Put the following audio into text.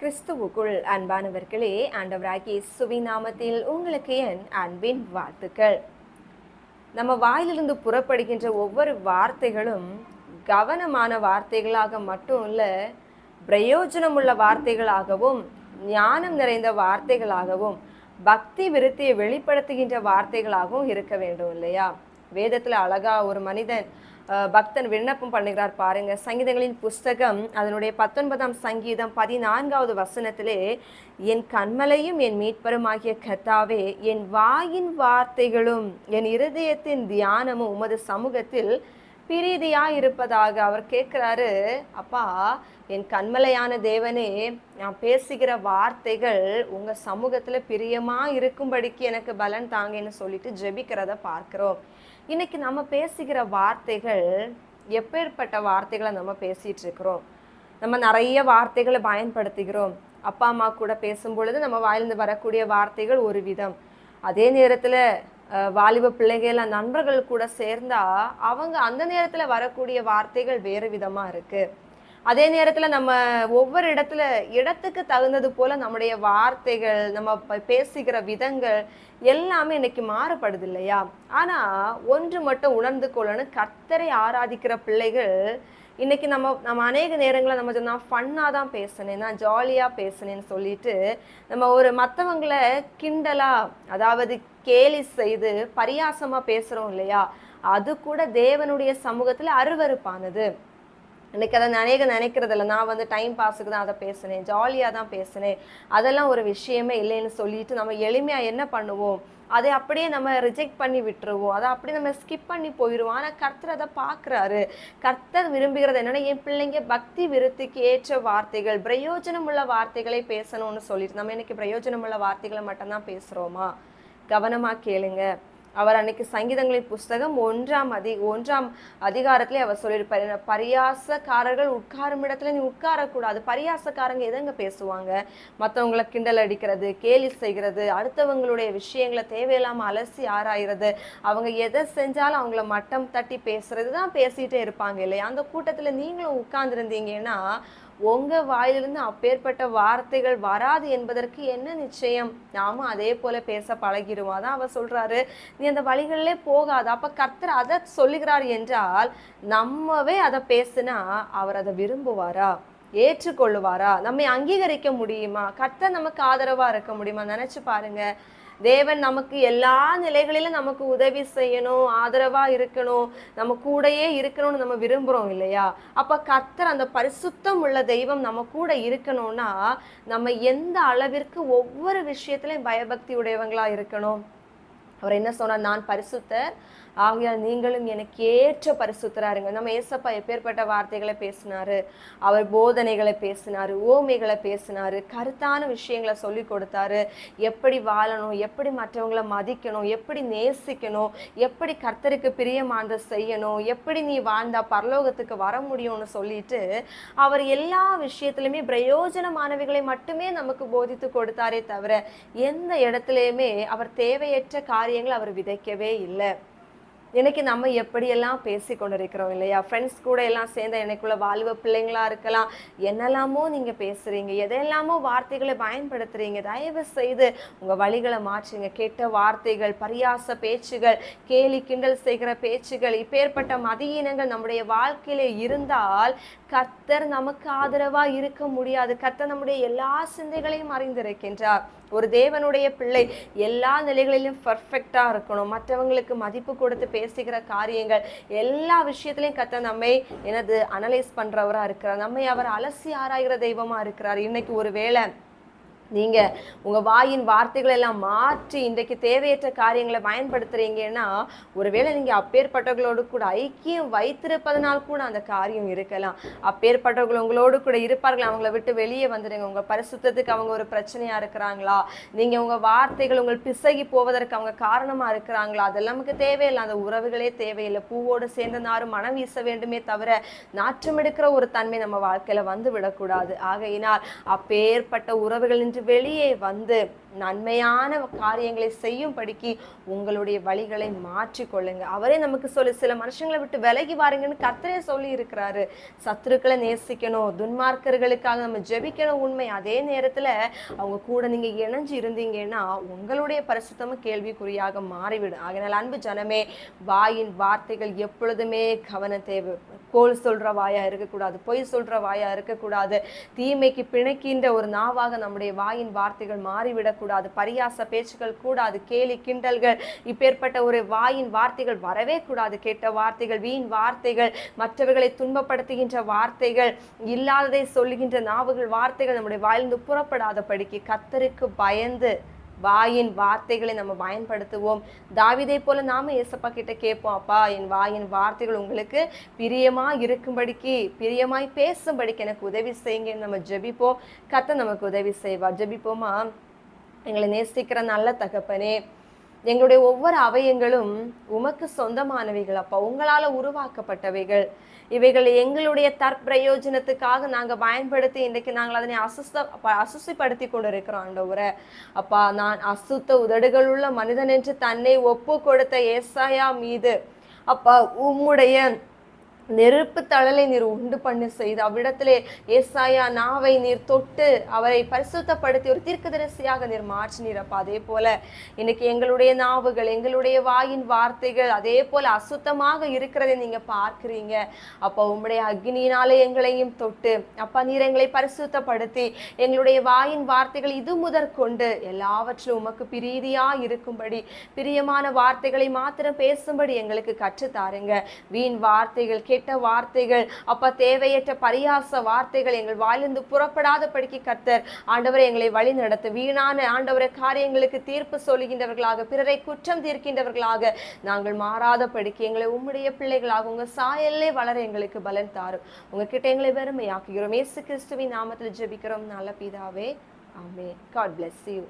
கிறிஸ்துவுக்குள் அன்பானவர்களே ஆண்டவராகிய சுவிநாமத்தில் உங்களுக்கு என் அன்பின் வாழ்த்துக்கள். நம்ம வாயிலிருந்து புறப்படுகின்ற ஒவ்வொரு வார்த்தைகளும் கவனமான வார்த்தைகளாக மட்டும் இல்லை பிரயோஜனமுள்ள வார்த்தைகளாகவும் ஞானம் நிறைந்த வார்த்தைகளாகவும் பக்தி விருத்தியை வெளிப்படுத்துகின்ற வார்த்தைகளாகவும் இருக்க வேண்டும் இல்லையா? வேதத்தில் அழகா ஒரு மனிதன் பக்தன் விண்ணப்பம் பண்ணுகிறார் பாருங்க. சங்கீதங்களின் புஸ்தகம் அதனுடைய பத்தொன்பதாம் சங்கீதம் பதினான்காவது வசனத்திலே என் கண்மலையும் என் மீட்பருமாகிய கத்தாவே என் வாயின் வார்த்தைகளும் என் இருதயத்தின் தியானமும் உமது சமூகத்தில் பிரீதியா இருப்பதாக அவர் கேட்குறாரு அப்பா என் கண்மலையான தேவனே நான் பேசுகிற வார்த்தைகள் உங்க சமூகத்துல பிரியமா இருக்கும்படிக்கு எனக்கு பலன் தாங்கன்னு சொல்லிட்டு ஜெபிக்கிறத பார்க்கிறோம். இன்னைக்கு நம்ம பேசுகிற வார்த்தைகள் எப்பேற்பட்ட வார்த்தைகளை நம்ம பேசிட்டு இருக்கிறோம் நம்ம நிறைய வார்த்தைகளை பயன்படுத்துகிறோம். அப்பா அம்மா கூட பேசும் பொழுது நம்ம வாயிலிருந்து வரக்கூடிய வார்த்தைகள் ஒரு விதம். அதே நேரத்துல வாலிப பிள்ளைகள் நண்பர்கள் கூட சேர்ந்தா அவங்க அந்த நேரத்துல வரக்கூடிய வார்த்தைகள் வேறு விதமா இருக்கு. அதே நேரத்துல நம்ம ஒவ்வொரு இடத்துல இடத்துக்கு தகுந்தது போல நம்முடைய வார்த்தைகள் நம்ம பேசுகிற விதங்கள் எல்லாமே இன்னைக்கு மாறுபடுது இல்லையா? ஆனா ஒன்று மட்டும் உணர்ந்து கொள்ளணும். கர்த்தரை ஆராதிக்கிற பிள்ளைகள் இன்னைக்கு நம்ம நம்ம அநேக நேரங்களில் நம்ம நான் ஃபன்னாக தான் பேசினேன் நான் ஜாலியாக பேசினேன்னு சொல்லிட்டு நம்ம ஒரு மற்றவங்களை கிண்டலாக அதாவது கேலி செய்து பரியாசமாக பேசுகிறோம் இல்லையா? அது கூட தேவனுடைய சமூகத்தில் அருவருப்பானது. எனக்கு அதை அநேக நினைக்கிறதில்ல. நான் வந்து டைம் பாஸுக்கு தான் அதை பேசினேன். ஜாலியாக தான் பேசினேன். அதெல்லாம் ஒரு விஷயமே இல்லைன்னு சொல்லிட்டு நம்ம எளிமையாக என்ன பண்ணுவோம்? அதை அப்படியே நம்ம ரிஜெக்ட் பண்ணி விட்டுருவோம். அதை அப்படியே நம்ம ஸ்கிப் பண்ணி போயிடுவோம். ஆனால் கர்த்தர் அதை பார்க்குறாரு. கர்த்தர் விரும்புகிறது என்னென்னா என் பிள்ளைங்க பக்தி விருத்திக்கு ஏற்ற வார்த்தைகள் பிரயோஜனமுள்ள வார்த்தைகளை பேசணும்னு சொல்லிட்டு. நம்ம இன்னைக்கு பிரயோஜனமுள்ள வார்த்தைகளை மட்டும்தான் பேசுகிறோமா கவனமாக கேளுங்க. அவர் அன்னைக்கு சங்கீதங்களின் புஸ்தகம் ஒன்றாம் அதி ஒன்றாம் அதிகாரத்திலே அவர் சொல்லியிருப்பார் என்ன, பரியாசக்காரர்கள் உட்காரும் இடத்துல நீ உட்காரக்கூடாது. பரியாசக்காரங்க எதங்க பேசுவாங்க? மற்றவங்களை கிண்டல் அடிக்கிறது கேலி செய்கிறது அடுத்தவங்களுடைய விஷயங்களை தேவையில்லாமல் அலசி ஆராயிறது. அவங்க எதை செஞ்சாலும் அவங்கள மட்டம் தட்டி பேசுறது தான் பேசிகிட்டே இருப்பாங்க இல்லையா? அந்த கூட்டத்தில் நீங்களும் உட்கார்ந்துருந்தீங்கன்னா உங்க வாயிலிருந்து அப்பேற்பட்ட வார்த்தைகள் வராது என்பதற்கு என்ன நிச்சயம்? நாமும் அதே போல பேச பழகிடுவோம். அதான் அவர் சொல்றாரு நீ அந்த வழிகளிலே போகாது. அப்ப கர்த்தர் அதை சொல்லுகிறார் என்றால் நம்மவே அதை பேசுனா அவர் அதை விரும்புவாரா? ஏற்றுக்கொள்ளுவாரா? நம்மை அங்கீகரிக்க முடியுமா? கர்த்தர் நமக்கு ஆதரவா இருக்க முடியுமா? நினைச்சு பாருங்க. தேவன் நமக்கு எல்லா நிலைகளிலும் நமக்கு உதவி செய்யணும் ஆதரவா இருக்கணும் நம்ம கூடயே இருக்கணும்னு நம்ம விரும்புறோம் இல்லையா? அப்ப கத்தர் அந்த பரிசுத்தம் உள்ள தெய்வம் நம்ம கூட இருக்கணும்னா நம்ம எந்த அளவிற்கு ஒவ்வொரு விஷயத்திலையும் பயபக்தி உடையவங்களா இருக்கணும்? அவர் என்ன சொன்னார்? நான் பரிசுத்தர். ஆகையால் நீங்களும் எனக்கு ஏற்ற பரிசுத்தராக இருங்க நம்ம ஏசப்பா எப்பேற்பட்ட வார்த்தைகளை பேசினாரு? அவர் போதனைகளை பேசினாரு ஓமைகளை பேசினாரு கருத்தான விஷயங்களை சொல்லி கொடுத்தாரு. எப்படி வாழணும் எப்படி மற்றவங்களை மதிக்கணும் எப்படி நேசிக்கணும் எப்படி கர்த்தருக்கு பிரியமானதை செய்யணும் எப்படி நீ வாழ்ந்தா பரலோகத்துக்கு வர முடியும்னு சொல்லிட்டு அவர் எல்லா விஷயத்துலையுமே பிரயோஜனமானவைகளை மட்டுமே நமக்கு போதித்து கொடுத்தாரே தவிர எந்த இடத்துலையுமே அவர் தேவையற்ற காரியங்களை அவர் விதைக்கவே இல்லை. இன்னைக்கு நம்ம எப்படியெல்லாம் பேசி கொண்டிருக்கிறோம் இல்லையா? ஃப்ரெண்ட்ஸ் கூட எல்லாம் சேர்ந்த எனக்குள்ள வாலிப பிள்ளைங்களா இருக்கலாம். என்னெல்லாமோ நீங்க பேசுறீங்க. எதையெல்லாமோ வார்த்தைகளை பயன்படுத்துறீங்க. தயவு செய்து உங்க வழிகளை மாற்றுங்க. கெட்ட வார்த்தைகள் பரியாச பேச்சுகள் கேலி கிண்டல் செய்கிற பேச்சுகள் இப்பேற்பட்ட மதியினங்கள் நம்முடைய வாழ்க்கையில இருந்தால் கர்த்தர் நமக்கு ஆதரவா இருக்க முடியாது. கர்த்தர் நம்முடைய எல்லா சிந்தைகளையும் அறிந்திருக்கின்றார். ஒரு தேவனுடைய பிள்ளை எல்லா நிலைகளிலும் பர்ஃபெக்டாக இருக்கணும். மற்றவங்களுக்கு மதிப்பு கொடுத்து பேசுகிற காரியங்கள் எல்லா விஷயத்துலையும் கத்த நம்மை எனது அனலைஸ் பண்ணுறவராக இருக்கிறார். நம்மை அவர் அலசி ஆராய்கிற தெய்வமாக இருக்கிறார். இன்னைக்கு ஒரு வேளை நீங்க உங்க வாயின் வார்த்தைகளை எல்லாம் மாற்றி இன்றைக்கு தேவையற்ற காரியங்களை பயன்படுத்துறீங்கன்னா ஒருவேளை நீங்க அப்பேற்பட்டவர்களோடு கூட ஐக்கியம் வைத்திருப்பதனால் கூட அந்த காரியம் இருக்கலாம். அப்பேற்பட்டவர்கள் உங்களோடு கூட இருப்பார்கள் அவங்கள விட்டு வெளியே வந்துடுங்க. உங்க பரிசுத்தத்துக்கு அவங்க ஒரு பிரச்சனையா இருக்கிறாங்களா? நீங்க உங்க வார்த்தைகள் உங்கள் பிசகி போவதற்கு அவங்க காரணமா இருக்கிறாங்களா? அதெல்லாம் நமக்கு தேவையில்லை. அந்த உறவுகளே தேவையில்லை. பூவோடு சேர்ந்த நாரும் மனம் வீச வேண்டுமே தவிர நாற்றம் எடுக்கிற ஒரு தன்மை நம்ம வாழ்க்கையில வந்து விடக்கூடாது ஆகையினால் அப்பேற்பட்ட உறவுகள் நின்று வெளியே வந்து நன்மையான காரியங்களை செய்யும்படிக்கு உங்களுடைய வழிகளை மாற்றிக்கொள்ளுங்க அவரே நமக்கு சொல்லி சில மனுஷங்களை விட்டு விலகி வாருங்கன்னு கர்த்தரே சொல்லி இருக்கிறாரு. சத்துருக்களை நேசிக்கணும் துன்மார்க்கர்களுக்காக நம்ம ஜெபிக்கணும் உண்மை. அதே நேரத்துல அவங்க கூட நீங்க இணைஞ்சு இருந்தீங்கன்னா உங்களுடைய பரிசுத்தமும் கேள்விக்குறியாக மாறிவிடும். ஆகினால் அன்பு ஜனமே வாயின் வார்த்தைகள் எப்பொழுதுமே கவனம் தேவை. கோல் சொல்ற வாயா இருக்கக்கூடாது பொய் சொல்ற வாயா இருக்கக்கூடாது. தீமைக்கு பிணைக்கின்ற ஒரு நாவாக நம்முடைய வாயின் வார்த்தைகள் மாறிவிடக்கூடாது பரியாச பேச்சுகள் கூடாது கேலி கிண்டல்கள் இப்பேற்பட்ட ஒரு வாயின் வார்த்தைகள் வரவே கூடாது கேட்ட வார்த்தைகள் வீண் வார்த்தைகள் மற்றவர்களை துன்பப்படுத்துகின்ற வார்த்தைகள் இல்லாததை சொல்லுகின்ற நாவுகள் வார்த்தைகள் நம்முடைய வாயிலிருந்து புறப்படாதபடிக்கு கத்தருக்கு பயந்து வாயின் வார்த்தைகளை நம்ம பயன்படுத்துவோம். தாவிதை போல நாம ஏசப்பா கிட்ட கேட்போம் அப்பா என் வாயின் வார்த்தைகள் உங்களுக்கு பிரியமா இருக்கும்படிக்கு பிரியமாய் பேசும்படிக்கு எனக்கு உதவி செய்யுங்க. நம்ம ஜெபிப்போம். கத்த நமக்கு உதவி செய்வா ஜெபிப்போமா? எங்களை நேசிக்கிற நல்ல தகப்பனே எங்களுடைய ஒவ்வொரு அவயங்களும் உமக்கு சொந்தமானவைகள் அப்பா. உங்களால் உருவாக்கப்பட்டவைகள். இவைகள் எங்களுடைய தற்பிரயோஜனத்துக்காக நாங்கள் பயன்படுத்தி இன்றைக்கு நாங்கள் அதனை அசுஸ்த ப- அசுசிப்படுத்தி கொண்டு இருக்கிறோம் ஆண்டவரை. அப்பா நான் அசுத்த உதடுகள் உள்ள மனிதன் என்று தன்னை ஒப்பு கொடுத்த ஏசாயா மீது அப்பா உம்முடைய நெருப்பு தழலை நீர் உண்டு பண்ணு செய்து அவ்விடத்திலே ஏசாயா நாவை நீர் தொட்டு அவரை பரிசுத்தப்படுத்தி ஒரு தீர்க்கதரிசியாக நீர் மாற்றினீரப்பா. அதே போல இன்னைக்கு எங்களுடைய நாவுகள் எங்களுடைய வாயின் வார்த்தைகள் அதே போல அசுத்தமாக இருக்கிறதை நீங்க பார்க்கிறீங்க. அப்போ உம்முடைய அக்னியினாலே எங்களையும் தொட்டு அப்பா நீர் எங்களை பரிசுத்தப்படுத்தி எங்களுடைய வாயின் வார்த்தைகள் இது முதற்கொண்டு எல்லாவற்றிலும் உமக்கு பிரீதியா இருக்கும்படி பிரியமான வார்த்தைகளை மாத்திரம் பேசும்படி எங்களுக்கு கற்றுத்தாருங்க வீண் வார்த்தைகள் கெட்ட வார்த்தைகள் அப்ப தேவையற்ற பரியாச வார்த்தைகள் எங்கள் வாயிலிருந்து புறப்படாதபடிக்கு கர்த்தர் ஆண்டவரை எங்களை வழி நடத்த வீணான ஆண்டவரை காரியங்களுக்கு தீர்ப்பு சொல்லுகின்றவர்களாக பிறரை குற்றம் தீர்க்கின்றவர்களாக நாங்கள் மாறாத படிக்க எங்களை உம்முடைய பிள்ளைகளாக உங்கள் சாயல்லே வளர எங்களுக்கு பலன் தாரும். உங்ககிட்ட எங்களை வெறுமையாக்குகிறோம். இயேசு கிறிஸ்துவின் நாமத்தில் ஜெபிக்கிறோம். நல்ல பிதாவே ஆமே காட் bless யூ